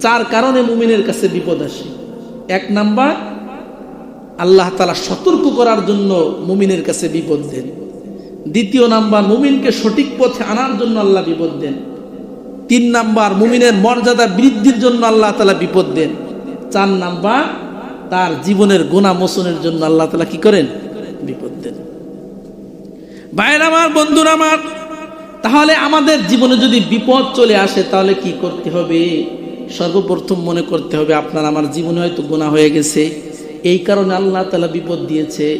চার কারণে মুমিনের কাছে বিপদ আসে। এক নাম্বার, আল্লাহ তালা সতর্ক করার জন্য মুমিনের কাছে বিপদ দেন। দ্বিতীয় নাম্বার, মুমিনকে সঠিক পথে আনার জন্য আল্লাহ বিপদ দেন। তিন নাম্বার, মুমিনের মর্যাদা বৃদ্ধির জন্য আল্লাহ তালা বিপদ দেন। চার নাম্বার, তার জীবনের গোনা মোচনের জন্য আল্লাহ তালা কি করেন? বিপদ দেন। ভাইয়ের আমার, বন্ধুরা আমার, তাহলে আমাদের জীবনে যদি বিপদ চলে আসে, তাহলে কি করতে হবে? সর্বপ্রথম মনে করতে হবে আপনার আমার জীবনে হয়তো গোনা হয়ে গেছে। এই কারণে আল্লাহ তালা বিপদ দিয়েছে।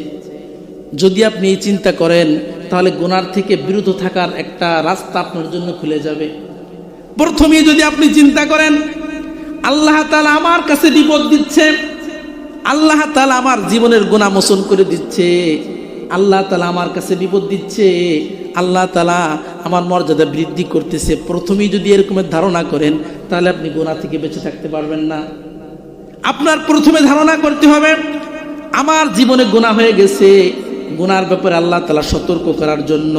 যদি আপনি এই চিন্তা করেন, তাহলে গোনার থেকে বিরত থাকার একটা রাস্তা আপনার জন্য খুলে যাবে। প্রথমেই যদি আপনি চিন্তা করেন, আল্লাহ তালা আমার কাছে বিপদ দিচ্ছে, আল্লাহ তালা আমার জীবনের গুণা মোচন করে দিচ্ছে, আল্লাহ তালা আমার কাছে বিপদ দিচ্ছে, আল্লাহ তালা আমার মর্যাদা বৃদ্ধি করতেছে। প্রথমেই যদি এরকমের ধারণা করেন তাহলে আপনি গোনা থেকে বেঁচে থাকতে পারবেন না। আপনার প্রথমে ধারণা করতে হবে, আমার জীবনে গোনা হয়ে গেছে গুনার ব্যাপারে আল্লাহ তালা সতর্ক করার জন্য,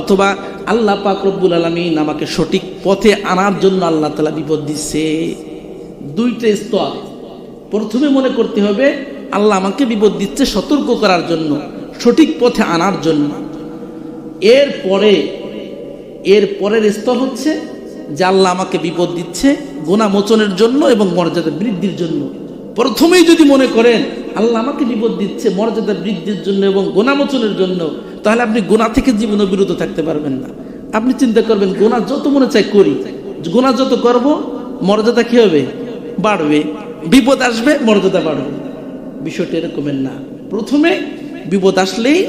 অথবা আল্লাহ পাক রব্বুল আলমিন আমাকে সঠিক পথে আনার জন্য আল্লাহ তালা বিপদ দিচ্ছে দুইটা স্তর। প্রথমে মনে করতে হবে, আল্লাহ আমাকে বিপদ দিচ্ছে সতর্ক করার জন্য, সঠিক পথে আনার জন্য। এর পরে এর পরের স্তর হচ্ছে যে আল্লাহ আমাকে বিপদ দিচ্ছে গোনা মোচনের জন্য এবং মর্যাদা বৃদ্ধির জন্য। প্রথমেই যদি মনে করেন, আল্লাহ আমাকে বিপদ দিচ্ছে, মর্যাদা বৃদ্ধির জন্য এবং গোনা মোচনের জন্য, তাহলে আপনি গোনা থেকে জীবনে বিরত থাকতে পারবেন না। আপনি চিন্তা করবেন গোনা যত মনে চাই করি। গোনা যত করব, মর্যাদা কি হবে? বাড়বে। বিপদ আসবে, মর্যাদা বাড়বে। বিষয়টা এরকমের না। প্রথমে বিপদ আসলেই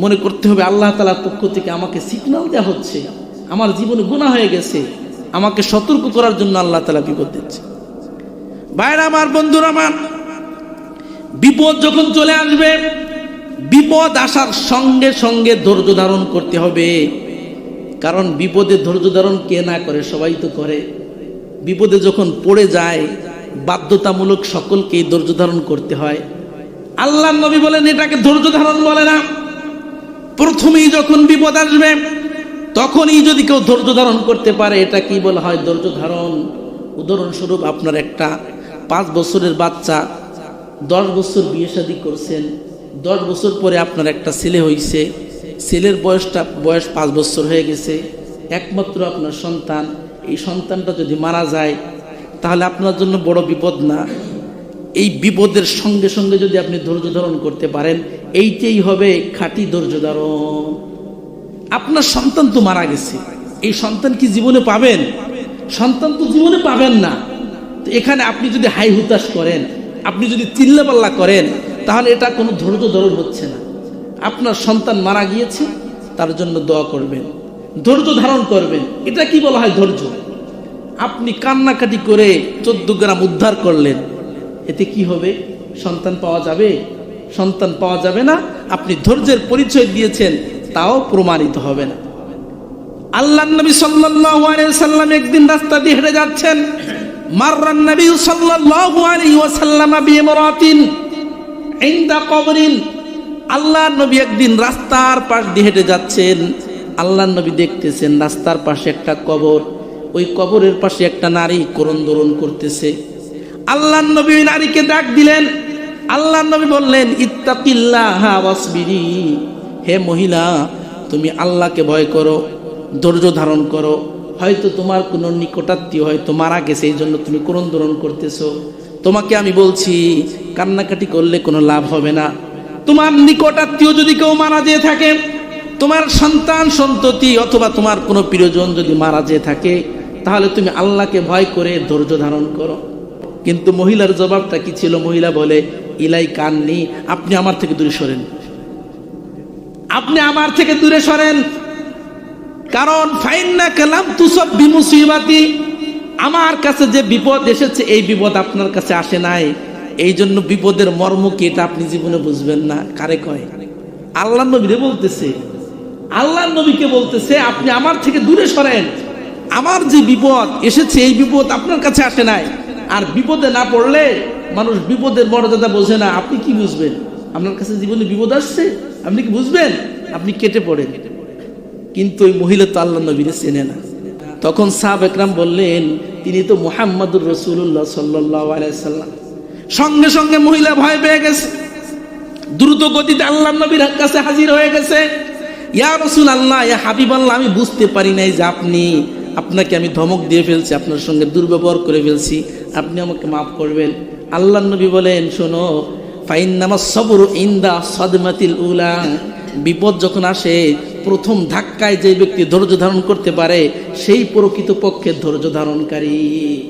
মনে করতে হবে, আল্লাহ তালার পক্ষ থেকে আমাকে সিগনাল দেওয়া হচ্ছে। আমার জীবনে গুণা হয়ে গেছে। আমাকে সতর্ক করার জন্য আল্লাহ তালা বিপদ দিচ্ছে। বাইরে আমার, বন্ধুরা আমার, বিপদ যখন চলে আসবে, বিপদ আসার সঙ্গে সঙ্গে ধৈর্য ধারণ করতে হবে। কারণ বিপদে ধৈর্য ধারণ কে না করে? সবাই তো করে। বিপদে যখন পড়ে যায়, বাধ্যতামূলক সকলকেই ধৈর্য ধারণ করতে হয়। আল্লাহ নবী বলেন, এটাকে ধৈর্য ধারণ বলে না। প্রথমেই যখন বিপদ আসবে তখনই যদি কেউ ধৈর্য ধারণ করতে পারে, এটা কি বলা হয় ধৈর্য ধারণ? উদাহরণস্বরূপ আপনার একটা পাঁচ বছরের বাচ্চা, দশ বছর বিয়ে শাদী করছেন, দশ বছর পরে আপনার একটা ছেলে হইছে, ছেলের বয়সটা, বয়স পাঁচ বছর হয়ে গেছে, একমাত্র আপনার সন্তান, এই সন্তানটা যদি মারা যায়, তাহলে আপনার জন্য বড় বিপদ না। এই বিপদের সঙ্গে সঙ্গে যদি আপনি ধৈর্য ধারণ করতে পারেন, এইটাই হবে খাঁটি ধৈর্য ধারণ। আপনার সন্তান তো মারা গেছে। এই সন্তান কি জীবনে পাবেন? সন্তান তো জীবনে পাবেন না। তো এখানে আপনি যদি হাই হুতাশ করেন, আপনি যদি চিল্লাপাল্লা করেন, তাহলে এটা কোনো ধৈর্য ধারণ হচ্ছে না। আপনার সন্তান মারা গিয়েছে, তার জন্য দোয়া করবেন, ধৈর্য ধারণ করবেন। এটা কি বলা হয় ধৈর্য? আপনি কান্নাকাটি করে চোদ্দ গ্রাম উদ্ধার করলেন, এতে কি হবে? সন্তান পাওয়া যাবে? সন্তান পাওয়া যাবে না। আপনি ধৈর্যের পরিচয় দিয়েছেন তাও প্রমাণিত হবে না। আল্লাহ নবী সাল্লাল্লাহু আলাইহি সাল্লাম একদিন রাস্তা দিয়ে হেঁটে যাচ্ছেন। মাররান নবী সাল্লাল্লাহু আলাইহি ওয়াসাল্লাম বিইমরাতিন ইনদা কবরিন। আল্লাহ নবী একদিন রাস্তার পাশ দিয়ে হেঁটে যাচ্ছেন। আল্লাহ নবী দেখতেছেন রাস্তার পাশে একটা কবর। ওই কবরের পাশে একটা নারী করন্দরণ করতেছে। আল্লাহ নবী নারীকে ডাক দিলেন। আল্লাহ নবী বললেন, ইত্তাকিল্লাহ ওয়াসবিরি। হে মহিলা, তুমি আল্লাহকে ভয় করো, ধৈর্য ধারণ করো। হয়তো তোমার কোনো নিকটাত্মীয় হয়তো মারা গেছে, এই জন্য তুমি করন্দরণ করতেছো। তোমাকে আমি বলছি, কান্নাকাটি করলে কোনো লাভ হবে না। তোমার নিকটাত্মীয় যদি কেউ মারা যেয়ে থাকে, তোমার সন্তান, সন্ততি অথবা তোমার কোনো প্রিয়জন যদি মারা যেয়ে থাকে, তাহলে তুমি আল্লাহকে ভয় করে ধৈর্য ধারণ করো। কিন্তু মহিলার জবাবটা কি ছিল? মহিলা বলে ইলাই কাননি আপনি আমার থেকে দূরে সরেন। আপনি আমার থেকে দূরে সরেন। কারণ ফাইন্না কালাম তুসব বিমুসিবাতি, আমার কাছে যে বিপদ এসেছে, এই বিপদ আপনার কাছে আসে নাই। এই জন্য বিপদের মর্ম কি এটা আপনি জীবনে বুঝবেন না? কারে কয়? আল্লাহ নবীরে বলতেছে, আল্লাহ নবীকে বলতেছে, আপনি আমার থেকে দূরে সরেন। আমার যে বিপদ এসেছে, এই বিপদ আপনার কাছে আসে নাই। আর বিপদে না পড়লে মানুষ বিপদের মর্যাদা বোঝে না। আপনি কি বুঝবেন? আপনার কাছে জীবনে বিপদ আসছে? আপনি কি বুঝবেন? আপনি কেটে পড়েন। কিন্তু ওই মহিলা তো আল্লাহ নবীরে চেনে না। তখন সাহাব একরাম বললেন, তিনি তো মোহাম্মদুর রসুল্লাহ সাল্লাহ সঙ্গে সঙ্গে মহিলা ভয় পেয়ে গেছে। দ্রুত গতিতে আল্লাহ নবীর কাছে হাজির হয়ে গেছে। ইয়া রসুল আল্লাহ ইয়া হাবিব আল্লাহ আমি বুঝতে পারি নাই যে আপনি, আপনাকে আমি ধমক দিয়ে ফেলছি, আপনার সঙ্গে দুর্ব্যবহার করে ফেলছি। আপনি আমাকে মাফ করবেন। আল্লাহ নবী বলেন, শোনো সবর ইন্দা উলা। বিপদ যখন আসে, প্রথম ধাক্কায় যে ব্যক্তি ধৈর্য ধারণ করতে পারে, সেই প্রকৃত পক্ষে ধৈর্য ধারণকারী।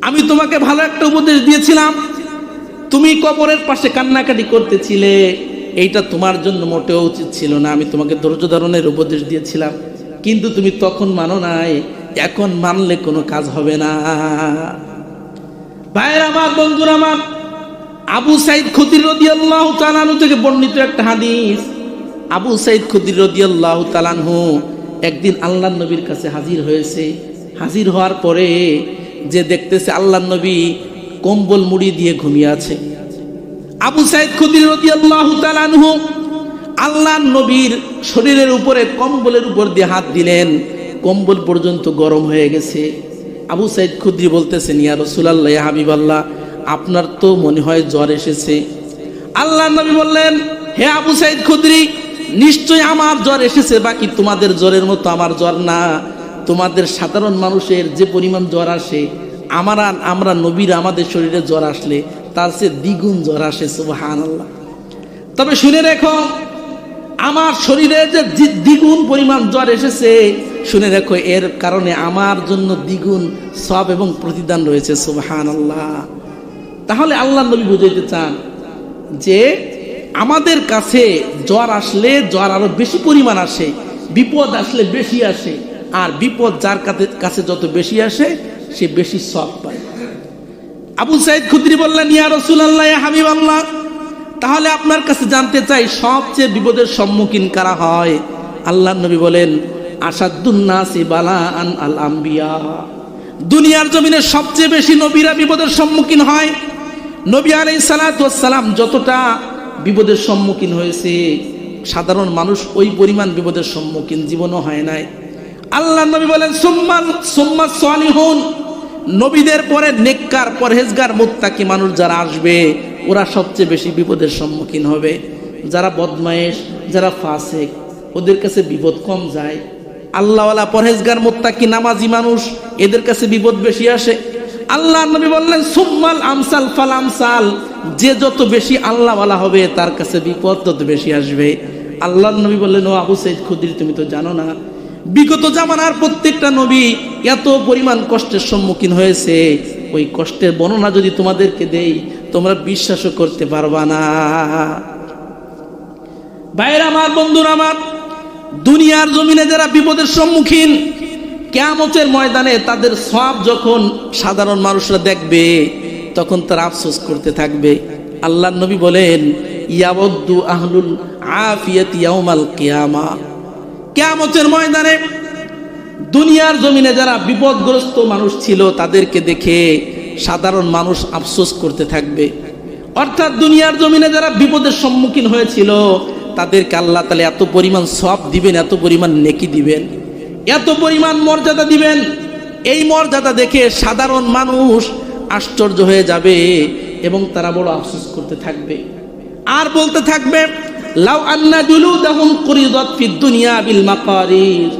আমি তোমাকে ভালো একটা উপদেশ দিয়েছিলাম। তুমি কবরের পাশে কান্নাকাটি করতেছিলে। এইটা তোমার জন্য মোটেও উচিত ছিল না। আমি তোমাকে ধৈর্য ধারণের উপদেশ দিয়েছিলাম। কিন্তু তুমি তখন মানো নাই। এখন মানলে কোনো কাজ হবে না। ভাইয়ের, আমার বন্ধুর, আমার আবু সাইদ খুদির রদি আল্লাহ তালানু থেকে বর্ণিত একটা হাদিস। আবু সাইদ খুদির রদি আল্লাহ তালানহু একদিন আল্লাহ নবীর কাছে হাজির হয়েছে। হাজির হওয়ার পরে যে দেখতেছে আল্লাহ নবী কম্বল মুড়ি দিয়ে ঘুমিয়ে আছে। আবু সাইদ খুদির রদি আল্লাহ তালানহু আল্লাহ নবীর শরীরের উপরে কম্বলের উপর দিয়ে হাত দিলেন। কম্বল পর্যন্ত গরম হয়ে গেছে। আবু সাইদ খুদ্রি বলতেছেন, ইয়া রসুলাল্লাহ হাবিব আল্লাহ আপনার তো মনে হয় জ্বর এসেছে। আল্লাহ নবী বললেন, হে আবু সাইদ খুদ্রি নিশ্চয় আমার জ্বর এসেছে, বাকি তোমাদের জ্বরের মতো আমার জ্বর না। তোমাদের সাধারণ মানুষের যে পরিমাণ জ্বর আসে, আমার আমরা নবীর আমাদের শরীরে জ্বর আসলে তার সে দ্বিগুণ জ্বর আসে সুবাহান আল্লাহ তবে শুনে রেখো, আমার শরীরে যে দ্বিগুণ পরিমাণ জ্বর এসেছে, শুনে রেখো, এর কারণে আমার জন্য দ্বিগুণ সব এবং প্রতিদান রয়েছে সুবহান আল্লাহ তাহলে আল্লাহ নবী বুঝাইতে চান যে আমাদের কাছে জ্বর আসলে জ্বর আরও বেশি পরিমাণ আসে, বিপদ আসলে বেশি আসে, আর বিপদ যার কাছে- যত বেশি আসে, সে বেশি সব পায়। আবু সাইদ খুদ্রি বললেন, ইয়া রসুল আল্লাহ হাবিব আল্লাহ তাহলে আপনার কাছে জানতে চাই সবচেয়ে বিপদের সম্মুখীন কারা হয়? আল্লাহ নবী বলেন আসাদুন্নাসি বালা আন আল আম্বিয়া। দুনিয়ার জমিনে সবচেয়ে বেশি নবীরা বিপদের সম্মুখীন হয় নবী আলাই সালাতাম যতটা বিপদের সম্মুখীন হয়েছে, সাধারণ মানুষ ওই পরিমাণ বিপদের সম্মুখীন, জীবনও হয় নাই। আল্লাহ নবী বলেন সুম্মান সুম্মা সালিহুন। নবীদের পরে নেককার, পরহেজগার, মুত্তাকি মানুষ যারা আসবে, ওরা সবচেয়ে বেশি বিপদের সম্মুখীন হবে। যারা বদমায়েশ, যারা ফাসেক, ওদের কাছে বিপদ কম যায়। আল্লাহওয়ালা পরহেজগার, মুত্তাকি, নামাজি মানুষ, এদের কাছে বিপদ বেশি আসে। আল্লাহ নবী বললেন, সুম্মাল আমসাল ফাল আমসাল। যে যত বেশি আল্লাহওয়ালা হবে, তার কাছে বিপদ তত বেশি আসবে। আল্লাহ নবী বললেন, ও আবু সৈদ খুদির, তুমি তো জানো না। বিগত জামানার প্রত্যেকটা নবী এত পরিমাণ কষ্টের সম্মুখীন হয়েছে। ওই কষ্টের বর্ণনা যদি তোমাদেরকে দেই, তোমরা বিশ্বাসও করতে পারবা না। বাইরে আমার, বন্ধুরা আমার, দুনিয়ার জমিনে যারা বিপদের সম্মুখীন কেয়ামতের ময়দানে তাদের সব যখন সাধারণ মানুষরা দেখবে, তখন তারা আফসোস করতে থাকবে। আল্লাহ নবী বলেন ইয়াবদ্দু আহলুল আফিয়াত ইয়াউমাল কিয়ামা। কেয়ামতের ময়দানে দুনিয়ার জমিনে যারা বিপদগ্রস্ত মানুষ ছিল, তাদেরকে দেখে সাধারণ মানুষ আফসোস করতে থাকবে। অর্থাৎ দুনিয়ার জমিনে যারা বিপদের সম্মুখীন হয়েছিল, তাদেরকে আল্লাহ তালে এত পরিমাণ সব দিবেন, এত পরিমাণ নেকি দিবেন। এত পরিমাণ মর্যাদা দিবেন? এই মর্যাদা দেখে সাধারণ মানুষ আশ্চর্য হয়ে যাবে এবং তারা বড় আফসোস করতে থাকবে। আর বলতে থাকবে, লাউ আন্না জুলুদাহুম কুরিদাত ফিদ দুনিয়া বিল মাকারির।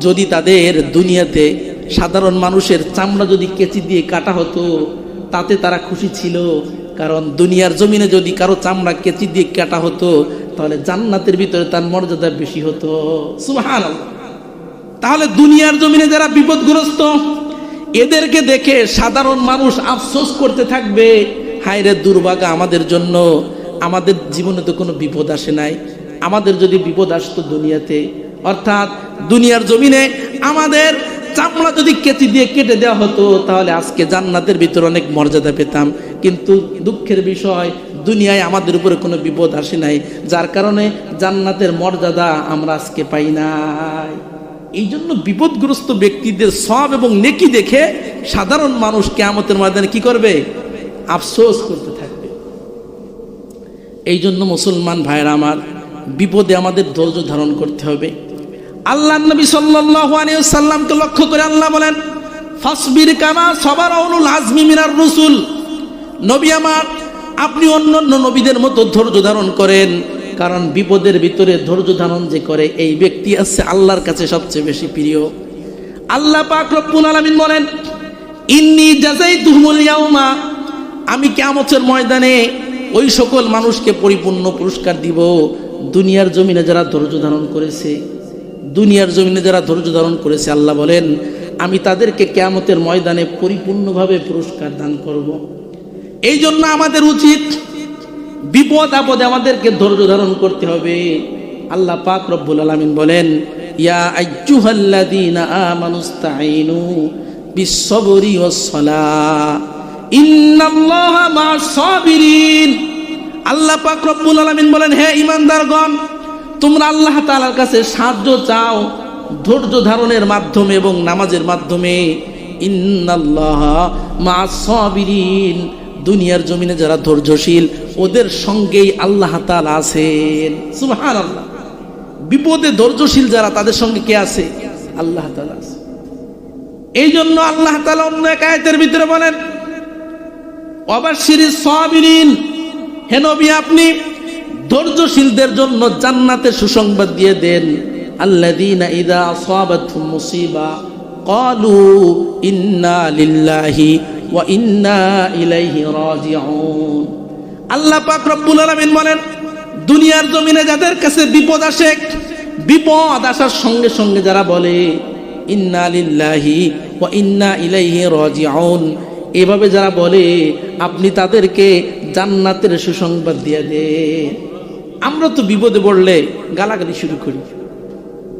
যদি তাদের দুনিয়াতে সাধারণ মানুষের চামড়া যদি কেচি দিয়ে কাটা হতো, তাতে তারা খুশি ছিল। কারণ দুনিয়ার জমিনে যদি কারও চামড়া কেচি দিয়ে কাটা হতো, তাহলে জান্নাতের ভিতরে তার মর্যাদা বেশি হতো। সুবহানাল্লাহ। তাহলে দুনিয়ার জমিনে যারা বিপদগ্রস্ত, এদেরকে দেখে সাধারণ মানুষ আফসোস করতে থাকবে হায় রে দুর্ভাগা, আমাদের জন্য, আমাদের জীবনে তো কোনো বিপদ আসে নাই, আমাদের যদি বিপদ আসতো দুনিয়াতে। অর্থাৎ দুনিয়ার জমিনে আমাদের চামড়া যদি কেচি দিয়ে কেটে দেওয়া হতো, তাহলে আজকে জান্নাতের ভিতর অনেক মর্যাদা পেতাম। কিন্তু দুঃখের বিষয়, দুনিয়ায় আমাদের উপরে কোনো বিপদ আসে নাই, যার কারণে জান্নাতের মর্যাদা আমরা আজকে পাই নাই। এই জন্য বিপদগ্রস্ত ব্যক্তিদের সব এবং নেকি দেখে সাধারণ মানুষ কেয়ামতের ময়দানে কি করবে? আফসোস করতে থাকবে। এই জন্য মুসলমান ভাইয়েরা আমার, বিপদে আমাদের ধৈর্য ধারণ করতে হবে। আল্লাহ নবী সাল্লামকে লক্ষ্য করে আল্লাহ বলেন, ফাসবির কামা সবার অনুল আজমি মিনার রসুল। নবী আমার, আপনি অন্য অন্য নবীদের মতো ধৈর্য ধারণ করেন। কারণ বিপদের ভিতরে ধৈর্য ধারণ যে করে এই ব্যক্তি আছে আল্লাহর কাছে সবচেয়ে বেশি প্রিয় আল্লাহ পাক রব্বুল আলামিন বলেন, ইন্নি জাযাইতুহুমুল ইয়াউমা আমি কিয়ামতের ময়দানে ওই সকল মানুষকে পরিপূর্ণ পুরস্কার দিব দুনিয়ার জমিনে যারা ধৈর্য ধারণ করেছে, দুনিয়ার জমিনে যারা ধৈর্য ধারণ করেছে, আল্লাহ বলেন, আমি তাদেরকে কেয়ামতের ময়দানে পরিপূর্ণভাবে পুরস্কার দান করব। এই জন্য আমাদের উচিত বিপদ আপদে আমাদেরকে ধৈর্য ধারণ করতে হবে। আল্লাহ পাক রব্বুল আলামিন বলেন, ইয়া আইয়ুহাল্লাযীনা আমানুস্তাঈনু বিস-সাবরি ওয়াস-সালাহ ইন্নাল্লাহা মা'আস সাবিরিন। আল্লাহ পাক রব্বুল আলামিন বলেন, হে ঈমানদারগণ, তোমরা আল্লাহ তাআলার কাছে সাহায্য চাও ধৈর্য ধারণের মাধ্যমে এবং নামাজের মাধ্যমে। ইন্নাল্লাহা মা সাবিরিন। দুনিয়ার জমিনে যারা ধৈর্যশীল, ওদের সঙ্গেই আল্লাহ তাআলা আছেন। সুবহানাল্লাহ। বিপদে ধৈর্যশীল যারা, তাদের সঙ্গে কে আছে? আল্লাহ আছে। এই জন্য আল্লাহ তালা অন্য এক আয়াতের ভিতরে বলেন অবাশির সাবিরিন। হে নবী, আপনি ধৈর্যশীলদের জন্য জান্নাতের সুসংবাদ দিয়ে দেন। আল্লাযীনা ইযা আসাবাতহুম মুসিবা, ক্বালু ইন্না লিল্লাহি ইন্না আল্লাহ পাক রব্বুল আলামিন বলেন, দুনিয়ার জমিনে যাদের কাছে বিপদ আসে, বিপদ আসার সঙ্গে সঙ্গে যারা বলে, ইন্না লিল্লাহি ওয়া ইন্না ইলাইহি রাজিউন, এভাবে যারা বলে, আপনি তাদেরকে জান্নাতের সুসংবাদ দিয়ে দে আমরা তো বিপদে পড়লে গালাগালি শুরু করি।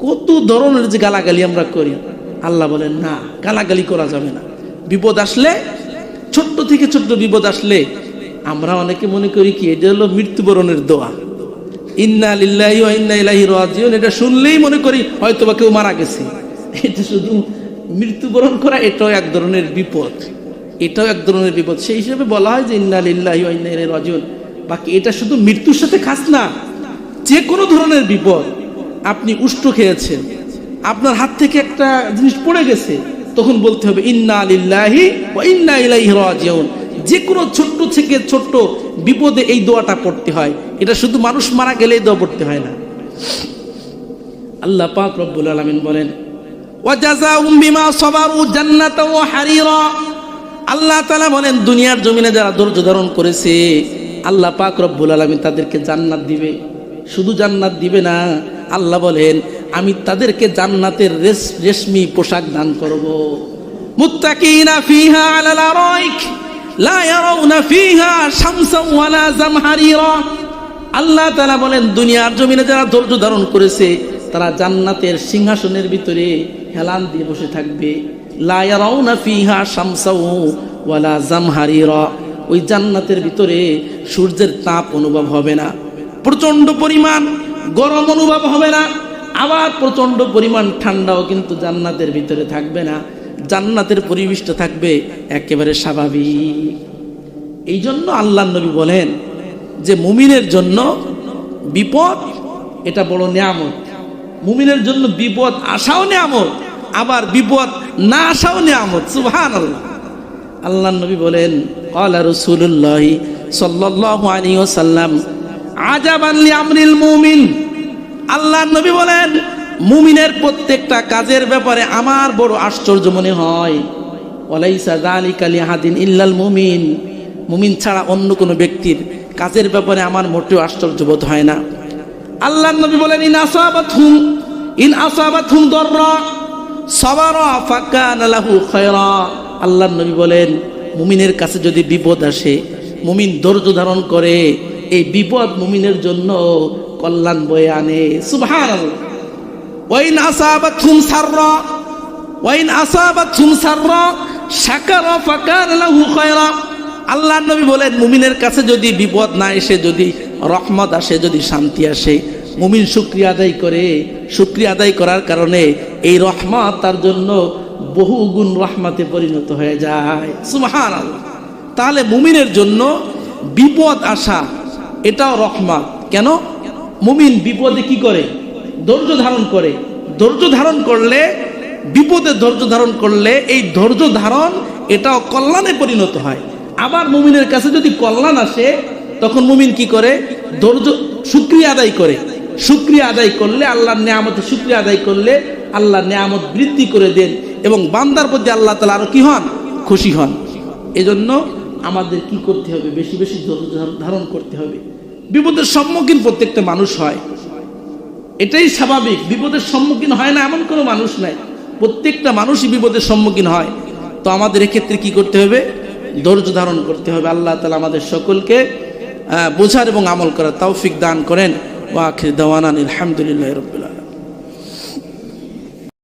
কত ধরনের যে গালাগালি আমরা করি, আল্লাহ বলেন, না, গালাগালি করা যাবে না। বিপদ আসলে ছোট্ট থেকে ছোট্ট বিপদ আসলে আমরা অনেকে মনে করি কি, এটা হলো মৃত্যুবরণের দোয়া। ইন্না লিল্লাহি ওয়া এটা শুনলেই মনে করি হয়তো বা কেউ মারা গেছে। এটা শুধু মৃত্যুবরণ করা, এটাও এক ধরনের বিপদ। এটাও এক ধরনের বিপদ। সেই হিসেবে বলা হয় যে ইন্না লিল্লাহি ওয়া ইন্না বাকি এটা শুধু মৃত্যুর সাথে খাস না, যে কোনো ধরনের বিপদ। আপনি উষ্ট খেয়েছেন, আপনার হাত থেকে একটা জিনিস পড়ে গেছে তখন বলতে হবে, ইন্না লিল্লাহি ওয়া ইন্না ইলাইহি রাজিউন। যে কোনো ছোট্ট থেকে ছোট্ট বিপদে এই দোয়াটা পড়তে হয়। এটা শুধু মানুষ মারা গেলে দোয়া পড়তে হয় না। আল্লাহ পাক রব্বুল আলামিন বলেন ওয়াজাজাহুম বিমা সাবারু জান্নাতাও ওয়া হারিরা। আল্লাহ তাআলা বলেন, দুনিয়ার জমিনে যারা ধৈর্য ধারণ করেছে, আল্লাহ পাক রব্বুল আলামিন তাদেরকে জান্নাত দিবে। শুধু জান্নাত দিবে না, আল্লাহ বলেন আমি তাদেরকে জান্নাতের রেশ, রেশমি পোশাক দান করব। মুত্তাকিনা ফিহা আলাল আরাইক, লা ইয়ারাউনা ফিহা শামসান ওয়ালা জামহারিরা। আল্লাহ তাআলা বলেন, দুনিয়ার জমিনে যারা ধৈর্য ধারণ করেছে, তারা জান্নাতের সিংহাসনের ভিতরে হেলান দিয়ে বসে থাকবে। লা ইয়ারাউনা ফিহা শামসাও ওয়ালা জামহারিরা। ওই জান্নাতের ভিতরে সূর্যের তাপ অনুভব হবে না। প্রচণ্ড পরিমাণ গরম অনুভব হবে না। আবার প্রচণ্ড পরিমাণ ঠান্ডাও কিন্তু জান্নাতের ভিতরে থাকবে না। জান্নাতের পরিবেশটা থাকবে একেবারে স্বাভাবিক। এই জন্য আল্লাহ নবী বলেন যে মুমিনের জন্য বিপদ, এটা বড় নিয়ামত। মুমিনের জন্য বিপদ আসাও নিয়ামত, আবার বিপদ না আসাও নিয়ামত। সুহান আল্লাহ আল্লাহ নবী বলেন কলা রসুল্লাহ সাল্লাহ ও সাল্লাম আজাবান মুমিন। আল্লাহ নবী বলেন, মুমিনের প্রত্যেকটা কাজের ব্যাপারে আমার বড় আশ্চর্য মনে হয়। ওয়ালাইসা যালিকা লিহাদিন ইল্লাল মুমিন। মুমিন ছাড়া অন্য কোনো ব্যক্তির কাজের ব্যাপারে আমার মোটেও আশ্চর্য বোধ হয় না। আল্লাহ নবী বলেন, ইন আসাবাতহুম ইন আসাবাতহুম দররা, সাবারা ফাকানা লাহু খায়রা। আল্লাহ নবী বলেন, মুমিনের কাছে যদি বিপদ আসে, মুমিন ধৈর্য ধারণ করে, এই বিপদ মুমিনের জন্য কল্যাণ বয়ে আনে। সুবহানাল্লাহ। ওয়াইন আসাবাতহুম সাররা, ওয়াইন আসাবাতহুম সাররা, শাকারা ফাকানা লাহু খায়রা। আল্লাহ নবী বলেন, মুমিনের কাছে যদি বিপদ না এসে, যদি রহমত আসে, যদি শান্তি আসে, মুমিন শুক্রিয়া আদায় করে। শুক্রিয়া আদায় করার কারণে এই রহমত তার জন্য বহু গুণ রহমতে পরিণত হয়ে যায়। সুবহান তাহলে মুমিনের জন্য বিপদ আসা, এটাও রহমত। কেন? মুমিন বিপদে কি করে? ধৈর্য ধারণ করে। ধৈর্য ধারণ করলে, বিপদে ধৈর্য ধারণ করলে এই ধৈর্য ধারণ এটাও কল্যাণে পরিণত হয়। আবার মুমিনের কাছে যদি কল্যাণ আসে, তখন মুমিন কি করে? ধৈর্য, শুক্রিয়া আদায় করে। শুক্রিয়া আদায় করলে আল্লাহর নেয়ামতে, শুক্রিয়া আদায় করলে আল্লাহ নেয়ামত বৃদ্ধি করে দেন এবং বান্দার প্রতি আল্লাহ তালা আরও কি হন? খুশি হন। এজন্য আমাদের কি করতে হবে? বেশি বেশি ধৈর্য ধারণ করতে হবে। বিপদের সম্মুখীন প্রত্যেকটা মানুষ হয়। এটাই স্বাভাবিক। বিপদের সম্মুখীন হয় না এমন কোনো মানুষ নাই। প্রত্যেকটা মানুষই বিপদের সম্মুখীন হয়। তো আমাদের এক্ষেত্রে কি করতে হবে? ধৈর্য ধারণ করতে হবে। আল্লাহ তালা আমাদের সকলকে বোঝার এবং আমল করার তৌফিক দান করেন। ওয়াখির দেওয়ান আলহামদুলিল্লাহ রবিল্লা